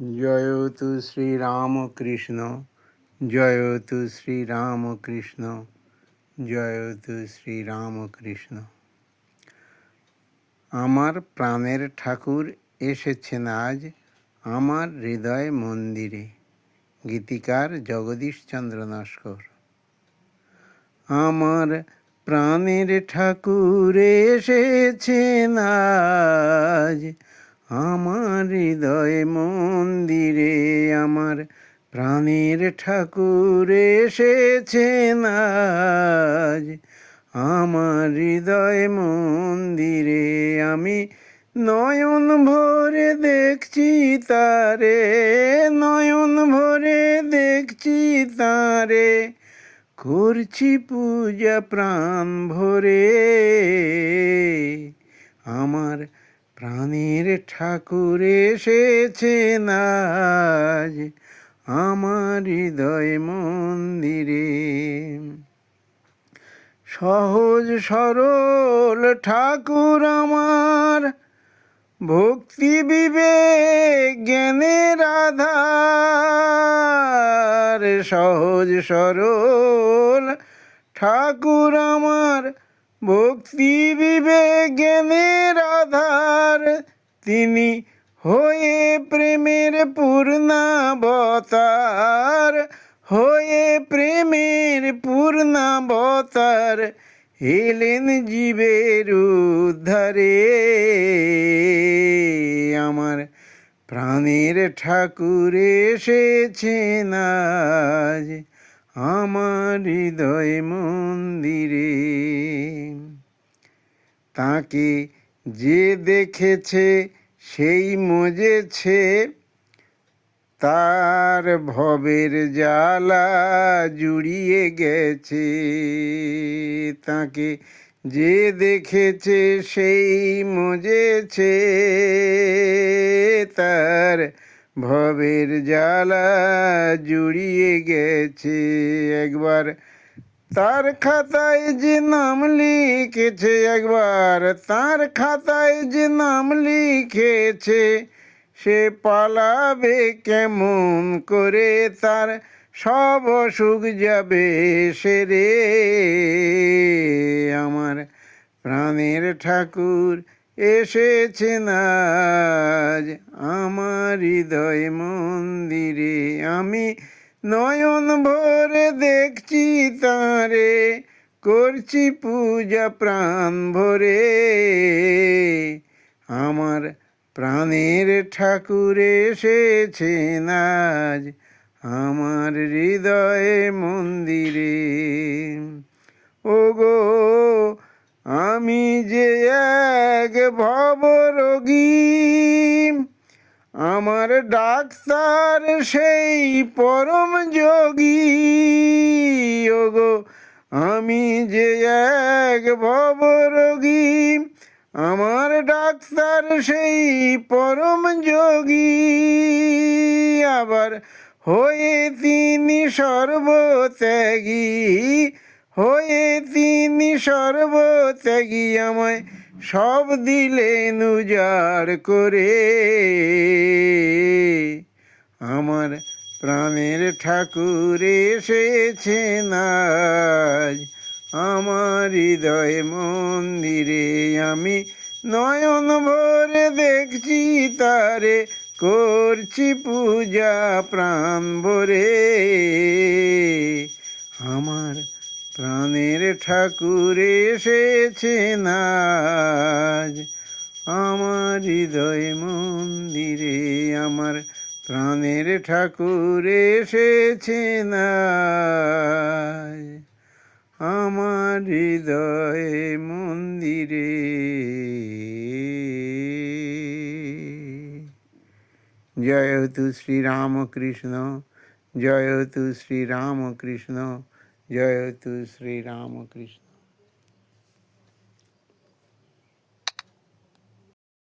জয়তু শ্রীরামকৃষ্ণ জয়তু শ্রীরামকৃষ্ণ জয়তু শ্রীরামকৃষ্ণ। আমার প্রাণের ঠাকুর এসেছেন আজ আমার হৃদয় মন্দিরে, গীতিকার জগদীশচন্দ্র নস্কর। আমার প্রাণের ঠাকুর এসেছেন আজ আমার হৃদয় মন্দিরে আমার প্রাণের ঠাকুর এসেছেন আজ। আমার হৃদয় মন্দিরে আমি নয়ন ভরে দেখছি তারে, নয়ন ভরে দেখছি তারে। করছি পূজা প্রাণ ভরে। আমার প্রাণের ঠাকুর এসেছেন আজ আমার হৃদয় মন্দিরে। সহজ সরল ঠাকুর আমার, ভক্তি বিবেক, জ্ঞানের আধার। সহজ সরল ঠাকুর আমার ভক্তি জ্ঞানের আধার তিনি হয়ে প্রেমের পূর্ণাবতার। হয়ে প্রেমের পূর্ণাবতার এলেন জীবের উদ্ধারে। আমার প্রাণের ঠাকুর এসেছেন আজ। আমার হৃদয় মন্দিরে। তাকে যে দেখেছে, সেই মজেছে। তার ভবের জ্বালা জুড়িয়ে গেছে। তাকে যে দেখেছে, সেই মজেছে। তার ভবের জ্বালা জুড়িয়ে গেছে একবার। তার খাতায় যে নাম লিখেছে একবার, তার খাতায় যে নাম লিখেছে, সে পালাবে কেমন করে? তার সব অসুখ যাবে সেরে আমার প্রাণের ঠাকুর এসেছেন আজ আমার হৃদয় মন্দিরে। আমি নয়ন ভরে দেখছি তারে, করছি পূজা প্রাণ ভরে। আমার প্রাণের ঠাকুর এসেছেন আজ আমার হৃদয়ে মন্দিরে। ওগো আমি যে এক ভবরোগী, আমার ডাক্তার সেই পরম যোগী। ওগো, আমি যে এক ভবরোগী, আমার ডাক্তার সেই পরম যোগী। আবার হয়ে তিনি সর্বত্যাগী হয়ে তিনি সর্বত্যাগী আমায় সব দিলেন উজাড় করে। আমার প্রাণের ঠাকুর এসেছেন আজ আমার হৃদয় মন্দিরে আমি নয়ন ভরে দেখছি, তারে করছি পূজা প্রাণ ভরে। আমার প্রাণের ঠাকুর এসেছেন আজ আমার হৃদয় মন্দিরে আমার প্রাণের ঠাকুর এসেছেন আজ আমার হৃদয় মন্দিরে জয় তু শ্রীরামকৃষ্ণ, জয় তু শ্রীরামকৃষ্ণ। জয় তু শ্রীরামকৃষ্ণ